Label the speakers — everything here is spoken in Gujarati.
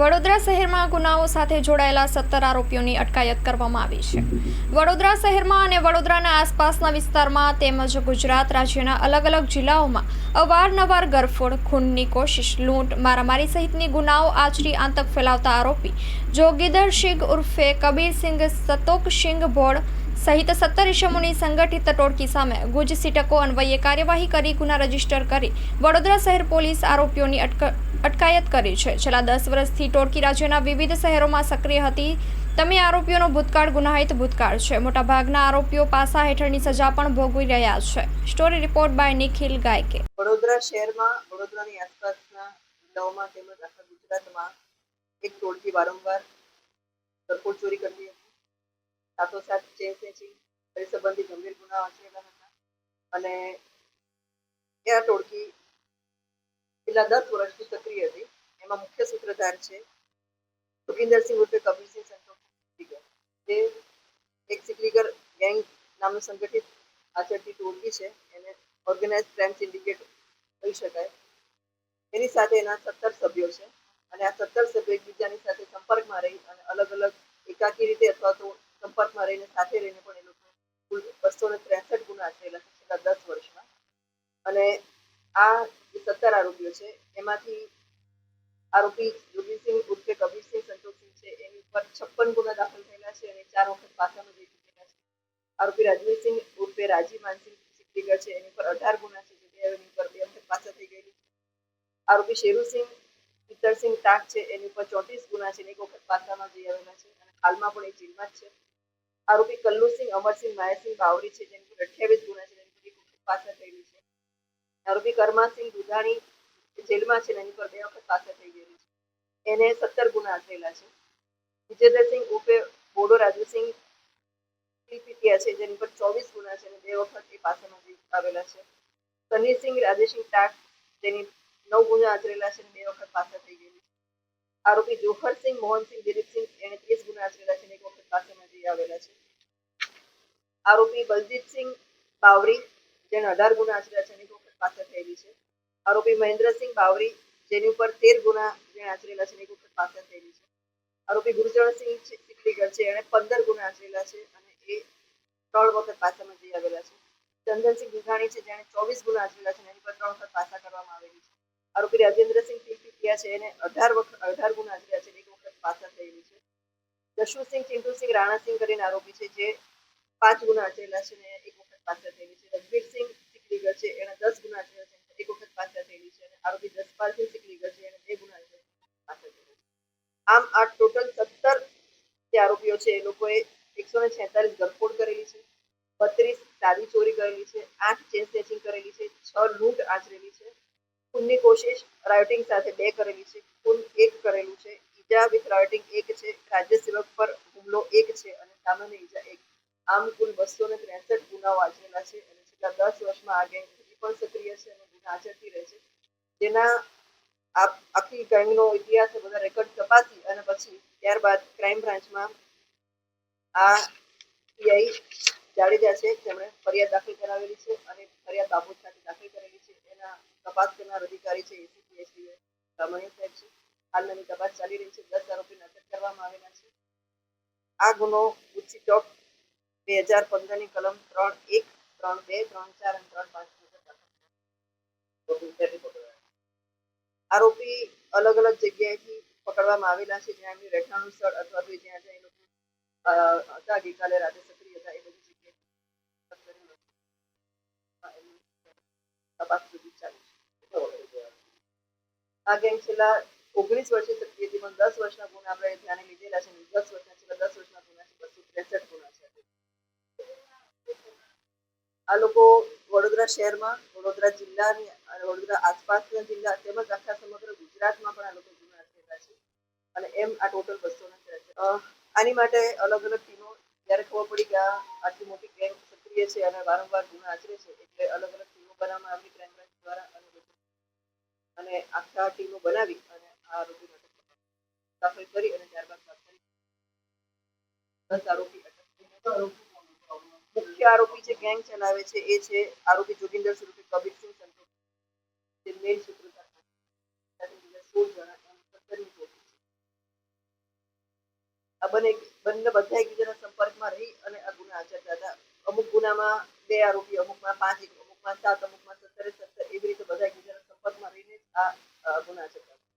Speaker 1: વડોદરા શહેરમાં ગુનાઓ સાથે જોડાયેલા સત્તર આરોપીઓની અટકાયત કરવામાં આવી છે. વડોદરા શહેરમાં અને વડોદરાના આસપાસના વિસ્તારમાં તેમજ ગુજરાત રાજ્યના અલગ અલગ જિલ્લાઓમાં અવારનવાર ગરફોડ, ખૂનની કોશિશ, લૂંટ, મારામારી સહિતની ગુનાઓ આચરી આતંક ફેલાવતા આરોપી જોગીદર સિંઘ ઉર્ફે કબીરસિંઘ સતોકસિંઘ ભોળ સહિત સત્તર ઇસમોની સંગઠિત ટોળકી સામે ગુજ સિટકો અન્વયે કાર્યવાહી કરી, ગુના રજિસ્ટર કરી, વડોદરા શહેર પોલીસ આરોપીઓની અટકાયત કરી છે. છેલ્લા દસ વર્ષથી ટોળકી રાજ્યના વિવિધ શહેરોમાં સક્રિય હતી. તમે આરોપીઓનો ભૂતકાળ ગુનાહિત ભૂતકાળ છે. મોટાભાગના આરોપીઓ પાસા હેઠળની સજા પણ ભોગવી રહ્યા છે. Story report by Nikhil Gayke.
Speaker 2: Vadodara શહેરમાં, વડોદરાની આસપાસના જિલ્લાઓમાં તેમજ આખા ગુજરાતમાં એક ટોળકી વારંવાર સરકોટ ચોરી કરતી હતી સાથોસાથ ચેન સ્નેચિંગ કરી સંબંધી ગંભીર ગુનાઓ આચરેલા અને એ આ ટોળકી છેલ્લા દસ વર્ષથી સક્રિય હતી. એમાં મુખ્ય સૂત્રધાર છે સુખિન્દરસિંહ ઉર્ફે કબીરસિંહ સંતોષ જે એક સિકલીગર ગેંગ નામનું સંગઠિત આચરતી ટોળકી છે. એને ઓર્ગેનાઇઝ ક્રાઇમ સિન્ડિકેટ કહી શકાય. એની સાથે એના સત્તર સભ્યો છે. અને આ સત્તર સભ્યો એકબીજાની સાથે સંપર્કમાં રહી અને અલગ અલગ એકાકી રીતે અથવા તો સંપર્કમાં રહીને સાથે પણ એ લોકો કુલ બસો ને ત્રેસઠ ગુના આચરેલા છે છેલ્લા દસ વર્ષમાં. અને આ સત્તર આરોપીઓ છે, એમાંથી આરોપી યોગીસિંહ ઉર્ફે કબીરસિંહ સંતોષસિંહ છે, એની ઉપર છપ્પન ગુના દાખલ થયેલા છે અને ચાર વખત પાસામાં જઈ ચૂકેલા છે. આરોપી રાજવીરસિંહ ઉર્ફે રાજી માનસિંહ સિકલીગર છે, એની પર અઢાર ગુના છે, જે એની ઉપર બે વખત પાછા થઈ ગયેલી છે. આરોપી શેરુસિંહ પિત્તરસિંહ ટાક છે, એની ઉપર ચોત્રીસ ગુના છે એક વખત પાસામાં જઈ આવેલા છે અને હાલમાં પણ એ જેલમાં જ છે. આરોપી કલ્લુસિંહ, અમરસિંહ, માયાસિંહ બાવરી છે, જેની પર અઠ્યાવીસ ગુના છે, જેની પર એક પાછા થયેલી છે. આરોપી કરમાસિંહ દુધાણી જેલમાં છે એની પર બે વખત પાછા થઈ ગયેલી છે. એને સત્તર ગુના થયેલા છે. વિજેન્દ્રસિંહ ઉપે બોડો રાજુસિંહ પીપીટીયા છે, જેની પર ચોવીસ ગુના છે અને બે વખત એ પાસામાં આવેલા છે. સનીસિંહ રાજેસિંહ ટાક જેની નવ ગુના આચરેલા છે અને બે વખત પાછા થઈ ગયેલી છે. આરોપી જોહરસિંહ, મોહનસિંહ, દિલીપસિંહ એને ત્રીસ ગુના આચરેલા છે એક વખત પાસામાં જઈ આવેલા છે. આરોપી બલજીતસિંહ બાવરી જેને અઢાર ગુના આચર્યા છે એક વખત પાછા થયેલી છે. આરોપી મહેન્દ્રસિંહ બાવરી, જેની ઉપર તેર ગુના જેને આચરેલા છે એક વખત પાછા થયેલી છે. આરોપી ગુરુચરણસિંહ સિકલીગર છે, એણે પંદર ગુના આચરેલા છે અને એ ત્રણ વખત પાછામાં જઈ આવેલા છે. ચંદનસિંહ દુધાણી છે, જેણે ચોવીસ ગુના આચરેલા છે એની પર ત્રણ વખત પાછા કરવામાં આવેલી છે. આરોપી રાજેન્દ્રસિંહ પીપીટીયા છે એને અઢાર વખત અઢાર ગુના આચર્યા છે એક વખત પાછા થયેલી છે. જશુસિંહ ચિંટુસિંહ રાણાસિંહ કરીને આરોપી છે જે પાંચ ગુના આચરેલા છે ને એક વખત પાછા થયેલી છે. રઘબીરસિંહ સિકલીગર છે, એને દસ ગુના આચરેલા છે, એક વખત પાછા થયેલી છે અને આરોપી જસપાલસિંહ સિકલીગર છે, એને બે ગુના પાછા થયેલી છે. આમ આ ટોટલ સત્તર જે આરોપીઓ છે એ લોકોએ એકસો ને છેતાલીસ ગરફોડ કરેલી છે, બત્રીસ ચાવી ચોરી કરેલી છે, આઠ ચેન સ્નેચિંગ કરેલી છે, છ લૂંટ આચરેલી છે ખૂનની કોશિશ રાયોટિંગ સાથે બે કરેલી છે. ખૂન એક કરેલું છે. ઈજા વિથ રાયોટિંગ એક છે. રાજ્ય સેવક પર હુમલો એક છે અને સામાન્ય ઈજા એક. આમ કુલ બસો ને ત્રેસઠ ગુનાઓ આચરેલા છે અને છેલ્લા દસ વર્ષમાં આ ગેંગ હજી પણ સક્રિય છે અને ગુના આચરતી રહે છે. જેના આખી ગેંગનો ઇતિહાસ બધા રેકોર્ડ તપાસી અને પછી ત્યારબાદ ક્રાઇમ બ્રાન્ચમાં આ પીઆઈ જાડેજા છે. તેમણે ફરિયાદ દાખલ કરાવેલી છે અને ફરિયાદ બાબત સાથે દાખલ કરેલી છે. એના તપાસ કરનાર અધિકારી છે એસીપી એસડી રામણીય સાહેબ છે હાલની તપાસ ચાલી રહી છે, દસ આરોપીને અટક કરવામાં આવેલા છે. આ ગુનો ગુચ્છી ચોક બે હજાર પંદરની કલમ ત્રણ એક, ત્રણ બે, ત્રણ ચાર અને ત્રણ પાંચ આરોપી અલગ અલગ જગ્યાએથી પકડવામાં આવેલા છે, જ્યાં એમની રહેઠાણનું સ્થળ અથવા તો જ્યાં જ્યાં એ લોકો હતા, ગઈકાલે રાતે આ ગેમ છેલ્લા ઓગણીસ વર્ષે સક્રિય પણ દસ વર્ષના ગુણ આપણે ધ્યાને લીધેલા છે દસ વર્ષના છેલ્લા દસ વર્ષના ગુના છે, બસો ત્રેસઠ ગુના છે. આ લોકો વડોદરા શહેરમાં, વડોદરા જિલ્લાની વડોદરા આસપાસના જિલ્લા તેમજ આખા સમગ્ર ગુજરાતમાં પણ આ લોકો ગુના થયેલા છે. અને એમ આ ટોટલ બસો આની માટે અલગ અલગ ટીમો, જ્યારે ખબર પડી કે આ આટલી મોટી ગેંગ સક્રિય છે અને વારંવાર ગુના આચરે છે, એટલે અલગ અલગ ટીમો બનાવવામાં આવી ક્રાઇમ બ્રાન્ચ દ્વારા અને અને આખા ટીમો બનાવી અને આ આરોપી દાખલ કરી અને ત્યારબાદ દસ આરોપી મુખ્ય આરોપી જે ગેંગ ચલાવે છે એ છે આરોપી જોગિંદર સ્વરૂપે કબીરસિંહ સંતોષ જે મેઇન સૂત્રધાર સોળ જણા સત્તરની ટોળકી છે. બંને બંને બધા એકબીજાના સંપર્કમાં રહી અને આ ગુના આચરતા હતા. અમુક ગુનામાં બે આરોપી, અમુકમાં પાંચ અમુકમાં સાત, અમુકમાં સત્તરે સત્તર એવી રીતે બધા એકબીજાના સંપર્કમાં રહીને જ આ અ, ગુના આચરતા હતા